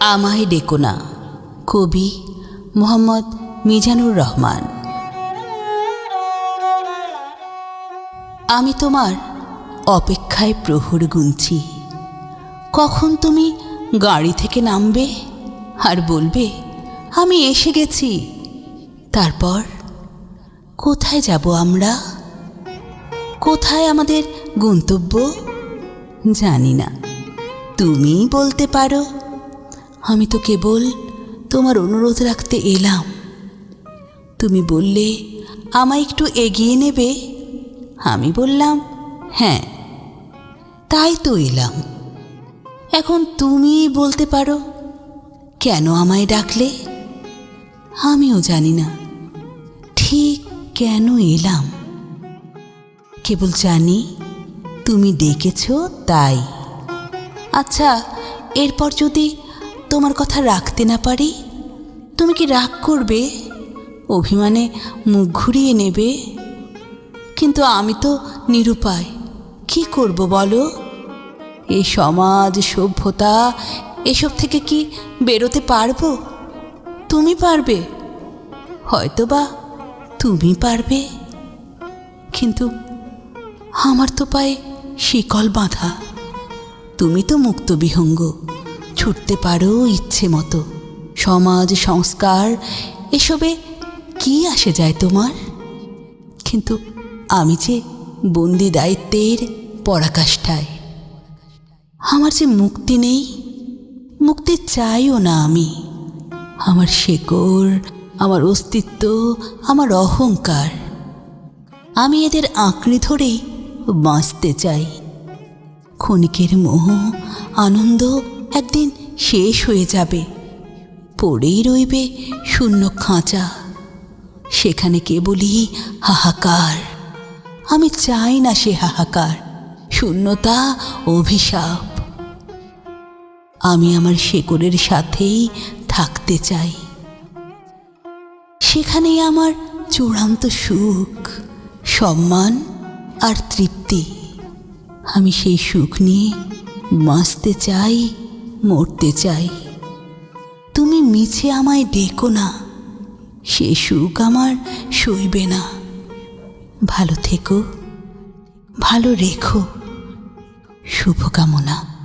আমায় ডেকো না, কবি মোহাম্মদ মিজানুর রহমান। আমি তোমার অপেক্ষায় প্রহর গুনছি। কখন তুমি গাড়ি থেকে নামবে আর বলবে, আমি এসে গেছি তারপর, কোথায় যাব আমরা? কোথায় আমাদের গন্তব্য? জানি না। তুমিই বলতে পারো। আমি তো কেবল তোমার অনুরোধ রাখতে এলাম। তুমি বললে, আমায় একটু এগিয়ে নেবে? আমি বললাম হ্যাঁ। তাই তো এলাম। এখন তুমি বলতে পারো, কেন আমায় ডাকলে? আমিও জানি না। ঠিক কেন এলাম? কেবল জানি তুমি ডেকেছ, তাই। আচ্ছা এরপর যদি তোমার কথা রাখতে না পারি? তুমি কি রাগ করবে? অভিমানে মুখ ঘুরিয়ে নেবে? কিন্তু আমি তো নিরুপায়, কি করব বলো? এই সমাজ, সভ্যতা, এসব থেকে কি বেরোতে পারব? তুমি পারবে? হয়তো বা তুমি পারবে। কিন্তু আমার তো পায়ে শিকল বাঁধা। তুমি তো মুক্ত বিহঙ্গ ছুটতে পারো ইচ্ছে মতো। সমাজ, সংস্কার, এসবে কি আসে যায় তোমার? কিন্তু আমি যে বন্দি দায়িত্বের পরাকাষ্ঠায়, আমার যে মুক্তি নেই, মুক্তি চাইও না আমি। আমার শেকড়, আমার অস্তিত্ব, আমার অহংকার, আমি এদের আঁকড়ে ধরেই বাঁচতে চাই। ক্ষণিকের মোহ, আনন্দ একদিন শেষ হয়ে যাবে। পড়েই রইবে শূন্য খাঁচা। সেখানে কেবলই হাহাকার। আমি চাই না সে হাহাকার। শূন্যতা অভিশাপ। আমি আমার শেকড়ের সাথেই থাকতে চাই। সেখানেই আমার চূড়ান্ত সুখ, সম্মান আর তৃপ্তি। আমি সেই সুখ নিয়ে বাঁচতে চাই মরতে চাই। তুমি মিছে আমায় ডেকো না। সে সুখ আমার সইবে না। ভালো থেকো, ভালো রেখো। শুভকামনা।